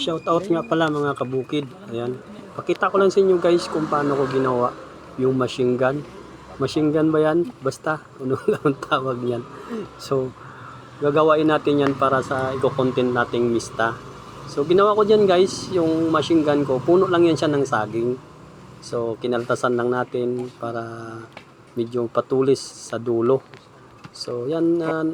shout out nga pala mga kabukid. Ayan. Pakita ko lang sa inyo guys kung paano ko ginawa yung machine gun. Machine gun ba yan? Basta, ano lang ang tawag niyan. So, gagawain natin yan para sa i-content nating mista. So, ginawa ko dyan guys, yung machine gun ko, puno lang yan siya ng saging. So, kinaltasan lang natin para medyo patulis sa dulo. So, yan, ah,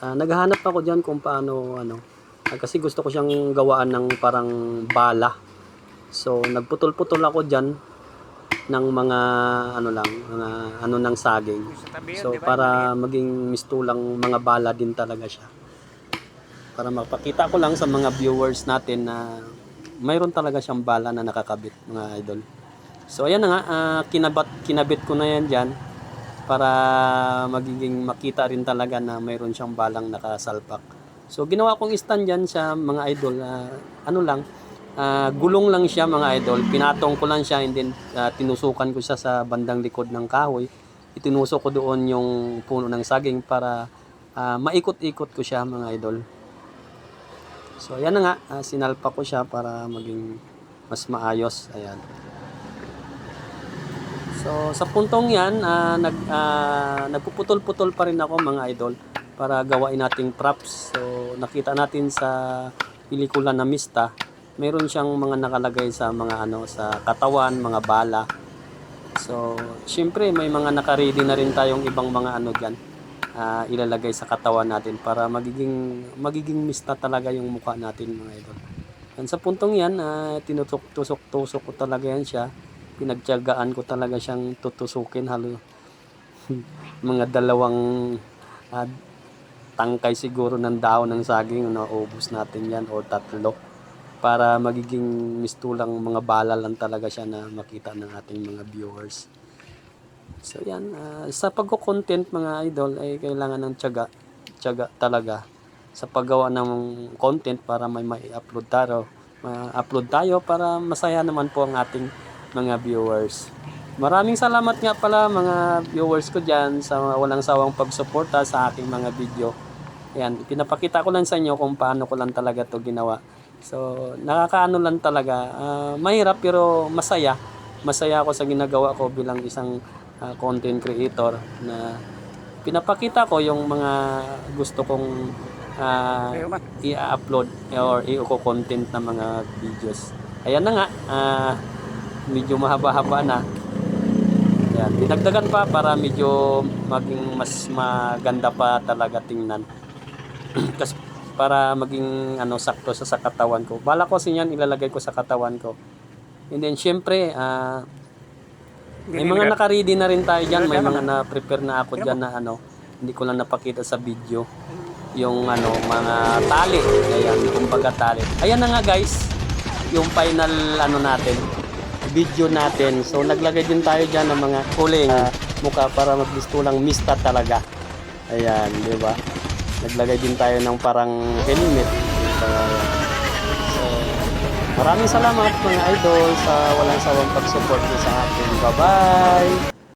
ah, naghahanap ako dyan kung paano, ano, kasi gusto ko siyang gawaan ng parang bala. So, nagputol-putol ako dyan ng mga, ano lang, mga, ano ng saging. So, para maging mistulang mga bala din talaga siya. Para mapakita ko lang sa mga viewers natin na mayroon talaga siyang bala na nakakabit, mga idol. So, ayan na nga, ah, kinabat, kinabit ko na yan dyan para magiging makita rin talaga na mayroon siyang balang nakasalpak. So, ginawa kong stand dyan sa mga idol, ah, ano lang, ah, gulong lang siya mga idol. Pinatong ko lang siya and then ah, tinusukan ko siya sa bandang likod ng kahoy. Itinusok ko doon yung puno ng saging para ah, maikot-ikot ko siya mga idol. So, ayan na nga, ah, sinalpa ko siya para maging mas maayos. Ayan. So, sa puntong yan, ah, nag, ah, nagpuputol-putol pa rin ako mga idol para gawain nating props. So, nakita natin sa pelikula na Mista, meron siyang mga nakalagay sa mga ano sa katawan, mga bala. So, syempre may mga naka-ready na rin tayong ibang mga ano diyan. ah, ilalagay sa katawan natin para magiging magiging mista talaga yung mukha natin mga idol. Yan sa puntong yan, uh, tinutok-tusok-tusok ko talaga yan siya. Pinagtiyagaan ko talaga siyang tutusukin halo mga dalawang ah, tangkay siguro ng dahon ng saging na ubos natin yan o tatlo para magiging mistulang mga bala lang talaga siya na makita ng ating mga viewers. So yan, ah, sa pagko-content mga idol ay kailangan ng tiyaga, tiyaga talaga sa paggawa ng content para may mai-upload tayo, ma-upload tayo para masaya naman po ang ating mga viewers. Maraming salamat nga pala mga viewers ko dyan sa walang sawang pagsuporta sa aking mga video. Ayan, pinapakita ko lang sa inyo kung paano ko lang talaga to ginawa. So, nakakaano lang talaga. Ah, mahirap pero masaya. Masaya ako sa ginagawa ko bilang isang ah, content creator na pinapakita ko yung mga gusto kong ah, i-upload or i-content na mga videos. Ayan na nga, ah, medyo mahaba-haba na. Ayan, dinagdagan pa para medyo maging mas maganda pa talaga tingnan. Kasi para maging ano sakto sa, sa katawan ko. Bala ko kasi yan ilalagay ko sa katawan ko. And then syempre, ah, may mga naka-ready na rin tayo dyan. May mga na-prepare na ako dyan na ano, hindi ko lang napakita sa video. Yung ano, mga tali. Ayan, kumbaga tali. Ayan na nga guys, yung final ano natin, video natin. So naglagay din tayo dyan ng mga kuling mukha para magbisto lang mista talaga. Ayan, di ba? Naglagay din tayo ng parang helmet. So, maraming salamat mga idol sa walang sawang pag-support sa akin. Bye-bye!